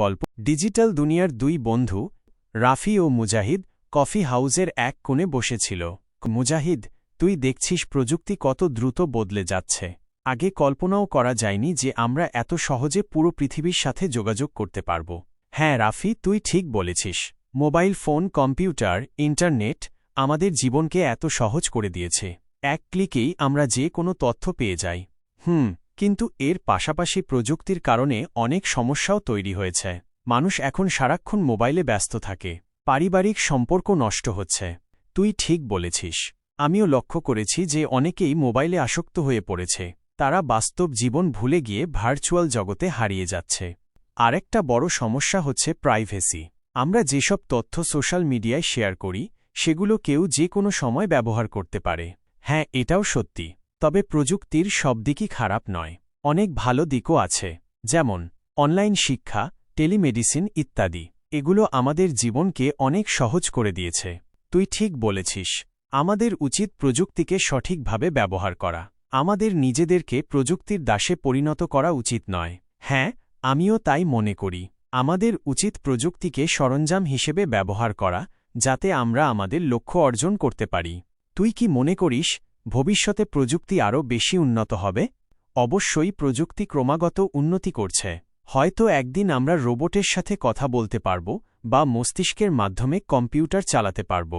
গল্প। ডিজিটাল দুনিয়ার দুই বন্ধু, রাফি ও মুজাহিদ, কফি হাউজের এক কোণে বসেছিল। মুজাহিদ, তুই দেখছিস প্রযুক্তি কত দ্রুত বদলে যাচ্ছে। আগে কল্পনাও করা যায়নি যে আমরা এত সহজে পুরো পৃথিবীর সাথে যোগাযোগ করতে পারব। হ্যাঁ রাফি, তুই ঠিক বলেছিস। মোবাইল ফোন, কম্পিউটার, ইন্টারনেট আমাদের জীবনকে এত সহজ করে দিয়েছে। এক ক্লিকেই আমরা যে কোনো তথ্য পেয়ে যাই। হুম কিন্তু এর পাশাপাশি প্রযুক্তির কারণে অনেক সমস্যাও তৈরি হয়েছে। মানুষ এখন সারাক্ষণ মোবাইলে ব্যস্ত থাকে। পারিবারিক সম্পর্ক নষ্ট হচ্ছে। তুই ঠিক বলেছিস। আমিও লক্ষ্য করেছি যে অনেকেই মোবাইলে আসক্ত হয়ে পড়েছে। তারা বাস্তব জীবন ভুলে গিয়ে ভার্চুয়াল জগতে হারিয়ে যাচ্ছে। আরেকটা বড় সমস্যা হচ্ছে প্রাইভেসি। আমরা যেসব তথ্য সোশ্যাল মিডিয়ায় শেয়ার করি, সেগুলো কেউ যে কোনো সময় ব্যবহার করতে পারে। হ্যাঁ এটাও সত্যি। তবে প্রযুক্তির সব দিকই খারাপ নয়। অনেক ভালো দিকও আছে, যেমন, অনলাইন শিক্ষা, টেলিমেডিসিন ইত্যাদি। এগুলো আমাদের জীবনকে অনেক সহজ করে দিয়েছে। তুই ঠিক বলেছিস, আমাদের উচিত প্রযুক্তিকে সঠিকভাবে ব্যবহার করা। আমাদের নিজেদেরকে প্রযুক্তির দাসে পরিণত করা উচিত নয়। হ্যাঁ আমিও তাই মনে করি। আমাদের উচিত প্রযুক্তিকে সরঞ্জাম হিসেবে ব্যবহার করা, যাতে আমরা আমাদের লক্ষ্য অর্জন করতে পারি। তুই কি মনে করিস ভবিষ্যতে প্রযুক্তি আরও বেশি উন্নত হবে। অবশ্যই প্রযুক্তি ক্রমাগত উন্নতি করছে। হয়তো একদিন আমরা রোবটের সাথে কথা বলতে পারব বা মস্তিষ্কের মাধ্যমে কম্পিউটার চালাতে পারব।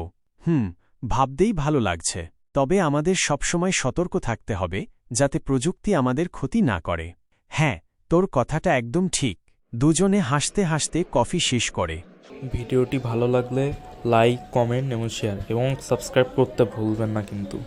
হুম, ভাবতেই ভালো লাগছে। তবে আমাদের সবসময় সতর্ক থাকতে হবে, যাতে প্রযুক্তি আমাদের ক্ষতি না করে। হ্যাঁ তোর কথাটা একদম ঠিক। দুজনে হাসতে হাসতে কফি শেষ করে। ভিডিওটি ভালো লাগলে লাইক, কমেন্ট এবং শেয়ার এবং সাবস্ক্রাইব করতে ভুলবেন না কিন্তু।